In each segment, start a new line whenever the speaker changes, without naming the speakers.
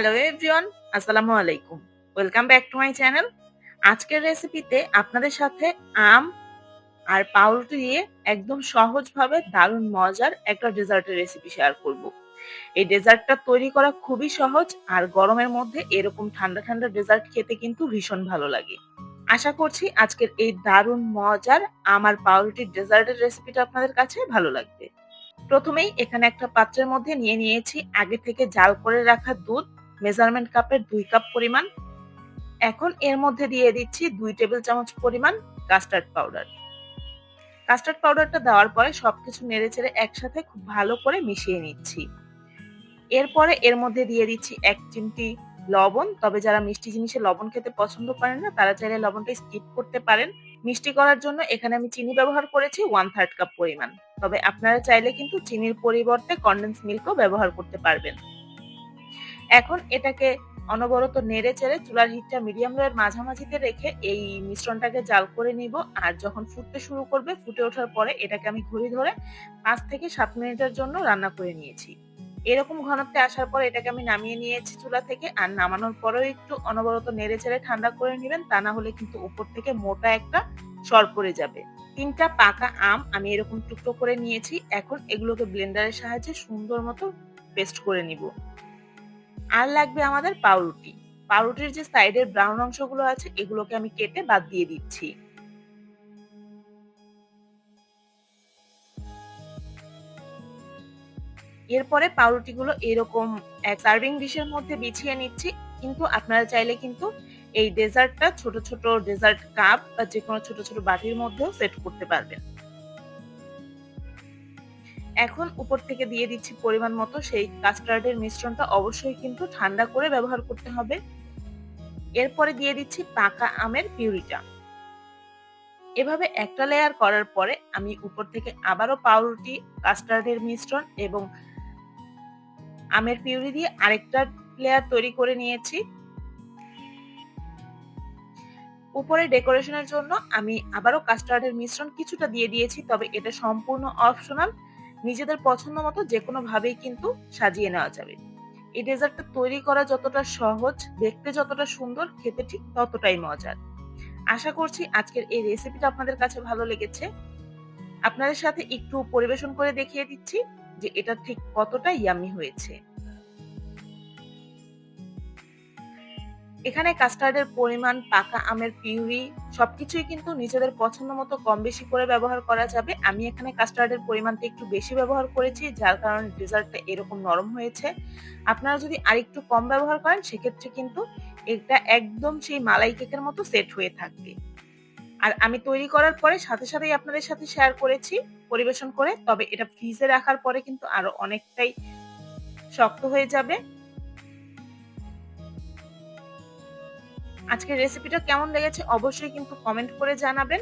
Hello everyone আসসালামু আলাইকুম welcome back to my channel আজকের রেসিপিতে আপনাদের সাথে আম আর পাউরুটি দিয়ে একদম সহজভাবে দারুণ মজার একটা ডেজার্টের রেসিপি শেয়ার করব। এই ডেজার্টটা তৈরি করা খুবই সহজ আর গরমের মধ্যে এরকম ঠান্ডা ঠান্ডা ডেজার্ট খেতে কিন্তু ভীষণ ভালো লাগে। আশা করছি আজকের এই দারুণ মজার আমার পাউরুটির ডেজার্টের রেসিপিটা আপনাদের কাছে ভালো লাগবে। প্রথমেই এখানে একটা পাত্রের মধ্যে নিয়ে নিয়েছি আগে থেকে জাল করে রাখা দুধ মেজারমেন্ট কাপের দুই কাপ পরিমাণ। এখন এর মধ্যে দিয়ে দিচ্ছি দুই টেবিল চামচ পরিমাণ কাস্টার্ড পাউডার। কাস্টার্ড পাউডারটা দেওয়ার পরে সবকিছু নেড়ে চেড়ে একসাথে খুব ভালো করে মিশিয়ে নিচ্ছি। এরপরে এর মধ্যে দিয়ে দিচ্ছি এক চিমটি লবণ। তবে যারা মিষ্টি জিনিসে লবণ খেতে পছন্দ করেন না, তারা চাইলে লবণটা স্কিপ করতে পারেন। মিষ্টি করার জন্য এখানে আমি চিনি ব্যবহার করেছি ওয়ান থার্ড কাপ পরিমাণ। তবে আপনারা চাইলে কিন্তু চিনির পরিবর্তে কন্ডেন্স মিল্কও ব্যবহার করতে পারবেন। এখন এটাকে অনবরত নেড়ে চেড়ে চুলার হিটটা মিডিয়াম লোয়ের মাঝামাঝিতে রেখে এই মিশ্রণটাকে জাল করে নিব। আর যখন ফুটতে শুরু করবে, ফুটে ওঠার পরে এটাকে আমি ঘড়ি ধরে পাঁচ থেকে সাত মিনিটের জন্য রান্না করে নিয়েছি। এরকম ঘনত্বে আসার পর এটাকে আমি নামিয়ে নিয়েছি চুলা থেকে। আর নামানোর পরেও একটু অনবরত নেড়ে চেড়ে ঠান্ডা করে নেবেন, তা না হলে কিন্তু উপর থেকে মোটা একটা সর পড়ে যাবে। তিনটা পাকা আম আমি এরকম টুকরো করে নিয়েছি। এখন এগুলোকে ব্লেন্ডারের সাহায্যে সুন্দর মতো পেস্ট করে নিব। আর লাগবে আমাদের পাউরুটি। পাউরুটির যে সাইডের ব্রাউন অংশগুলো আছে, এগুলোকে আমি কেটে বাদ দিয়ে দিচ্ছি। এরপরে পাউরুটিগুলো এরকম এক সার্ভিং ডিশের মধ্যে বিছিয়ে নিচ্ছি। কিন্তু আপনারা চাইলে কিন্তু এই ডেজার্টটা ছোট ছোট ডেজার্ট কাপ বা যে কোনো ছোট ছোট বাটির মধ্যেও সেট করতে পারবেন। এখন উপর থেকে দিয়ে দিচ্ছি পরিমাণ মতো, সেই কাস্টার্ডের মিশ্রণটা অবশ্যই কিন্তু ঠান্ডা করে ব্যবহার করতে হবে। এরপরে দিয়ে দিচ্ছি পাকা আমের পিউরিটা। এভাবে একটা লেয়ার করার পরে আমি উপর থেকে আবারও পাউরুটি, কাস্টার্ডের মিশ্রণ এবং আমের পিউরি দিয়ে আরেকটা লেয়ার তৈরি করে নিয়েছি। উপরে ডেকোরেশনের জন্য আমি আবারও কাস্টার্ডের মিশ্রণ কিছুটা দিয়ে দিয়েছি, তবে এটা সম্পূর্ণ অপশনাল নিজেদের পছন্দ মতো যে কোনো ভাবেই কিন্তু সাজিয়ে নেওয়া যাবে। এই ডেজার্টটা তৈরি করা যতটা সহজ, দেখতে যতটা সুন্দর, খেতে ঠিক ততটাই মজার। আশা করছি আজকের এই রেসিপিটা আপনাদের কাছে ভালো লেগেছে। আপনাদের সাথে একটু পরিবেশন করে দেখিয়ে দিচ্ছি যে এটা ঠিক কতটা ইয়ামি হয়েছে। এখানে কাস্টার্ডের পরিমাণ, পাকা আমের পিউরি, সবকিছুই কিন্তু নিজেদের পছন্দ মতো কম বেশি করে ব্যবহার করা যাবে। আমি এখানে কাস্টার্ডের পরিমাণটা একটু বেশি ব্যবহার করেছি, যার কারণে ডেজার্টটা এরকম নরম হয়েছে। আপনারা যদি আরেকটু কম ব্যবহার করেন, সেক্ষেত্রে কিন্তু এটা একদম সেই মালাই কেকের মতো সেট হয়ে থাকবে। আর আমি তৈরি করার পরে সাথে সাথেই আপনাদের সাথে শেয়ার করেছি, পরিবেশন করে, তবে এটা ফ্রিজে রাখার পরে কিন্তু আরও অনেকটাই শক্ত হয়ে যাবে। আজকের রেসিপিটা কেমন লেগেছে অবশ্যই কিন্তু কমেন্ট করে জানাবেন।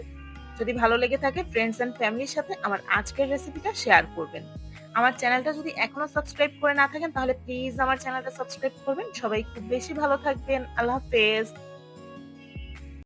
যদি ভালো লেগে থাকে ফ্রেন্ডস অ্যান্ড ফ্যামিলির সাথে আমার আজকের রেসিপিটা শেয়ার করবেন। আমার চ্যানেলটা যদি এখনও সাবস্ক্রাইব করে না থাকেন, তাহলে প্লিজ আমার চ্যানেলটা সাবস্ক্রাইব করবেন। সবাই খুব বেশি ভালো থাকবেন। আল্লাহ হাফেজ।